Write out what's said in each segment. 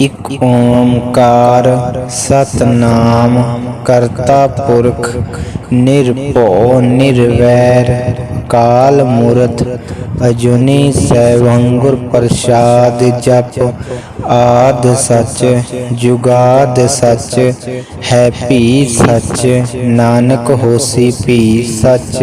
ਇਕ ਓੰਕਾਰ ਸਤਨਾਮ ਕਰਤਾ ਪੁਰਖ, ਨਿਰਭਉ ਨਿਰਵੈਰ, ਕਾਲ ਮੂਰਤ, ਅਜੂਨੀ ਸੈਭੰਗੁਰ ਪ੍ਰਸਾਦ ਜਪ, ਆਦ ਸੱਚ, ਜੁਗਾਦ ਸੱਚ, ਹੈ ਭੀ ਸੱਚ, ਨਾਨਕ ਹੋਸੀ ਭੀ ਸੱਚ।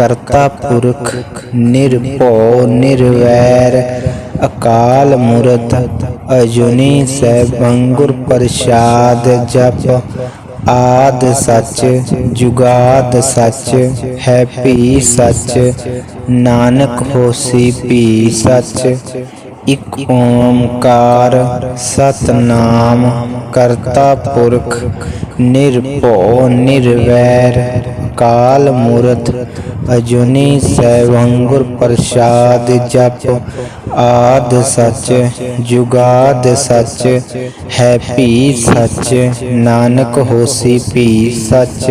ਕਰਤਾ ਪੁਰਖ, ਨਿਰਭਉ, ਨਿਰਵੈਰ, ਅਕਾਲ ਮੂਰਤ, ਅਜੂਨੀ ਸੈਭੰਗੁਰ ਪ੍ਰਸਾਦ ਜਪ, ਆਦ ਸੱਚ, ਜੁਗਾਦ ਸੱਚ, ਹੈ ਭੀ ਸੱਚ, ਨਾਨਕ ਹੋਸੀ ਭੀ ਸੱਚ। ਇਕ ਓੰਕਾਰ ਸਤਨਾਮ ਕਰਤਾ ਪੁਰਖ, ਨਿਰਭਉ, ਨਿਰਵੈਰ, ਕਾਲ ਮੂਰਤ, ਅਜੂਨੀ ਸੈਭੰਗੁਰ ਪ੍ਰਸਾਦ ਜਪ, ਆਦ ਸੱਚ, ਜੁਗਾਦ ਸੱਚ, ਹੈ ਭੀ ਸੱਚ, ਨਾਨਕ ਹੋਸੀ ਭੀ ਸੱਚ।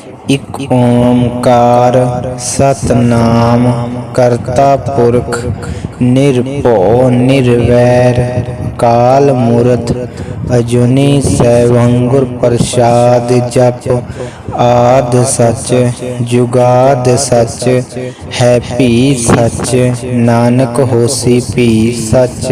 ਇਕ ਓੰਕਾਰ ਸਤਨਾਮ, ਕਰਤਾ ਪੁਰਖ, ਨਿਰਭਉ, ਨਿਰਵੈਰ, ਕਾਲ ਮੂਰਤ, ਅਜੂਨੀ ਸੈਭੰ ਪ੍ਰਸਾਦ, ਜਪ ਆਦ ਸੱਚ, ਜੁਗਾਦ ਸੱਚ, ਹੈ ਭੀ ਸੱਚ, ਨਾਨਕ ਹੋਸੀ ਭੀ ਸਚ।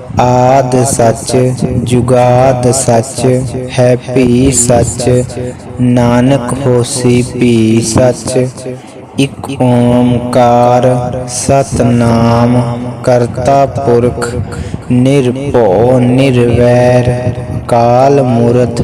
ਆਦ ਸੱਚ, ਜੁਗਾਦ ਸੱਚ, ਹੈ ਭੀ ਸੱਚ, ਨਾਨਕ ਹੋਸੀ ਭੀ ਸੱਚ, ਇਕ ਓਮਕਾਰ ਸਤਨਾਮ ਕਰਤਾ ਪੁਰਖ, ਨਿਰਭਉ ਨਿਰਵੈਰ, ਕਾਲ ਮੂਰਤ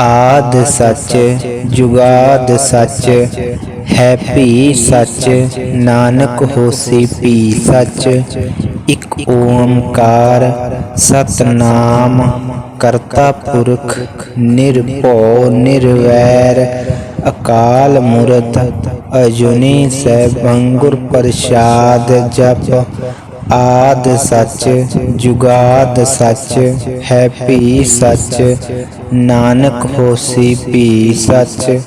ਆਦ ਸੱਚ, ਜੁਗਾਦ ਸੱਚ, ਹੈ ਭੀ ਸੱਚ, ਨਾਨਕ ਹੋਸੀ ਭੀ ਸੱਚ, ਇਕ ਓੰਕਾਰ ਸਤਨਾਮ, ਕਰਤਾ ਪੁਰਖ ਨਿਰਭਉ ਨਿਰਵੈਰ, ਅਕਾਲ ਮੂਰਤ ਅਜੂਨੀ ਸੈਭੰ ਪ੍ਰਸਾਦ ਜਪ ਆਦ ਸੱਚ, ਜੁਗਾਦ ਸੱਚ, ਹੈ ਭੀ ਸੱਚ, ਨਾਨਕ ਹੋਸੀ ਭੀ ਸੱਚ,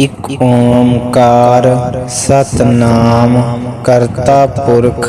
ਇਕ ਓਮਕਾਰ, ਸਤਨਾਮ ਕਰਤਾ ਪੁਰਖ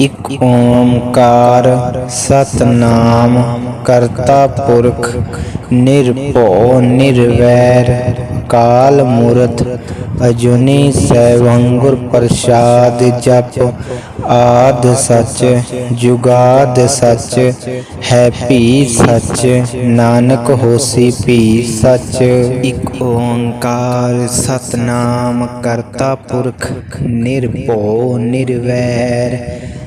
ਇਕ ਓੰਕਾਰ ਸਤਨਾਮ ਕਰਤਾ ਪੁਰਖ, ਨਿਰਭਉ ਨਿਰਵੈਰ, ਕਾਲ ਮੂਰਤ, ਅਜੂਨੀ ਸੈਭੰ ਪ੍ਰਸਾਦ ਜਪ, ਆਦ ਸੱਚ, ਜੁਗਾਦ ਸੱਚ, ਹੈ ਭੀ ਸੱਚ, ਨਾਨਕ ਹੋਸੀ ਭੀ ਸੱਚ। ਇਕ ਓੰਕਾਰ ਸਤਨਾਮ ਕਰਤਾ ਪੁਰਖ, ਨਿਰਭਉ ਨਿਰਵੈਰ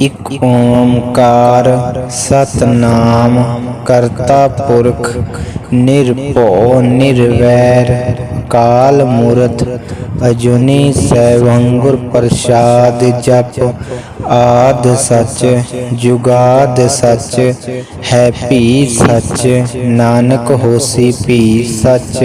ਇਕ ਓੰਕਾਰ ਸਤਨਾਮ, ਕਰਤਾ ਪੁਰਖ, ਨਿਰਭਉ, ਨਿਰਵੈਰ, ਕਾਲ ਮੂਰਤ, ਅਜੂਨੀ ਸੈਭੰ ਪ੍ਰਸਾਦ ਜਪ, ਆਦ ਸੱਚ, ਜੁਗਾਦ ਸੱਚ, ਹੈ ਭੀ ਸੱਚ, ਨਾਨਕ ਹੋਸੀ ਭੀ ਸੱਚ।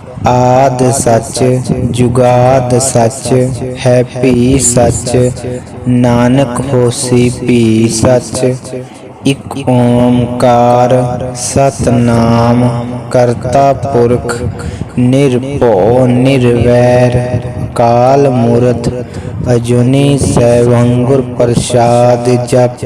ਆਦ ਸੱਚ, ਜੁਗਾਦ ਸੱਚ, ਹੈ ਭੀ ਸੱਚ, ਨਾਨਕ ਹੋਸੀ ਭੀ ਸੱਚ। ਇਕ ਓੰਕਾਰ ਸਤਨਾਮ ਕਰਤਾ ਪੁਰਖ, ਨਿਰਭਉ ਨਿਰਵੈਰ, ਕਾਲ ਮੂਰਤ ਅਜੂਨੀ ਸੈਭੰਗੁਰ ਪ੍ਰਸਾਦ ਜਪ।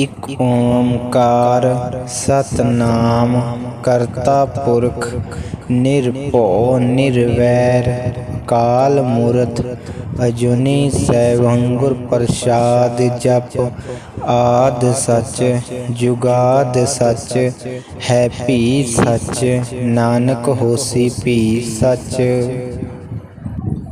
ਇਕ ਓੰਕਾਰ ਸਤਨਾਮ ਕਰਤਾ ਪੁਰਖ ਨਿਰਭਉ ਨਿਰਵੈਰ ਕਾਲ ਮੂਰਤ ਅਜੂਨੀ ਸੈਭੰਗੁਰ ਪ੍ਰਸਾਦ ਜਪ ਆਦ ਸੱਚ ਜੁਗਾਦ ਸੱਚ ਹੈ ਭੀ ਸੱਚ ਨਾਨਕ ਹੋਸੀ ਭੀ ਸੱਚ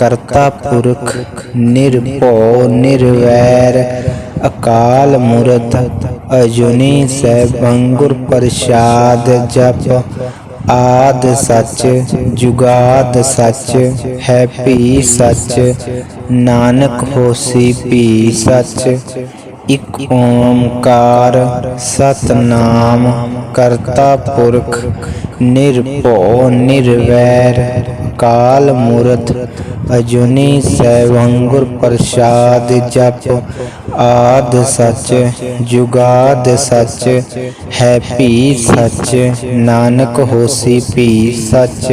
ਕਰਤਾ ਪੁਰਖ ਨਿਰਭਉ ਨਿਰਵੈਰ, ਅਕਾਲ ਮੂਰਤ ਅਜੂਨੀ ਸੈਭੰਗੁਰ ਪ੍ਰਸਾਦ ਜਪ, ਆਦ ਸੱਚ, ਜੁਗਾਦ ਸੱਚ, ਹੈ ਭੀ ਸੱਚ, ਨਾਨਕ ਹੋਸੀ ਭੀ ਸੱਚ। ਇਕ ਓੰਕਾਰ ਸਤਨਾਮ, ਕਰਤਾ ਪੁਰਖ, ਨਿਰਭਉ, ਨਿਰਵੈਰ, ਕਾਲ ਮੂਰਤ, ਅਜੂਨੀ ਸੈਭੰਗੁਰ ਪ੍ਰਸਾਦ, ਜਪ ਆਦ ਸੱਚ, ਜੁਗਾਦ ਸੱਚ, ਹੈ ਭੀ ਸੱਚ, ਨਾਨਕ ਹੋਸੀ ਭੀ ਸਚ।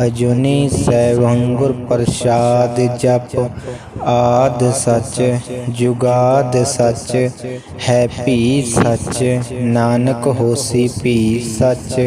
ਅਜੂਨੀ ਸੈਭੰਗੁਰ ਪ੍ਰਸਾਦ ਜਪ ਆਦ ਸੱਚ, ਜੁਗਾਦ ਸੱਚ, ਹੈ ਭੀ ਸੱਚ, ਨਾਨਕ ਹੋਸੀ ਭੀ ਸੱਚ।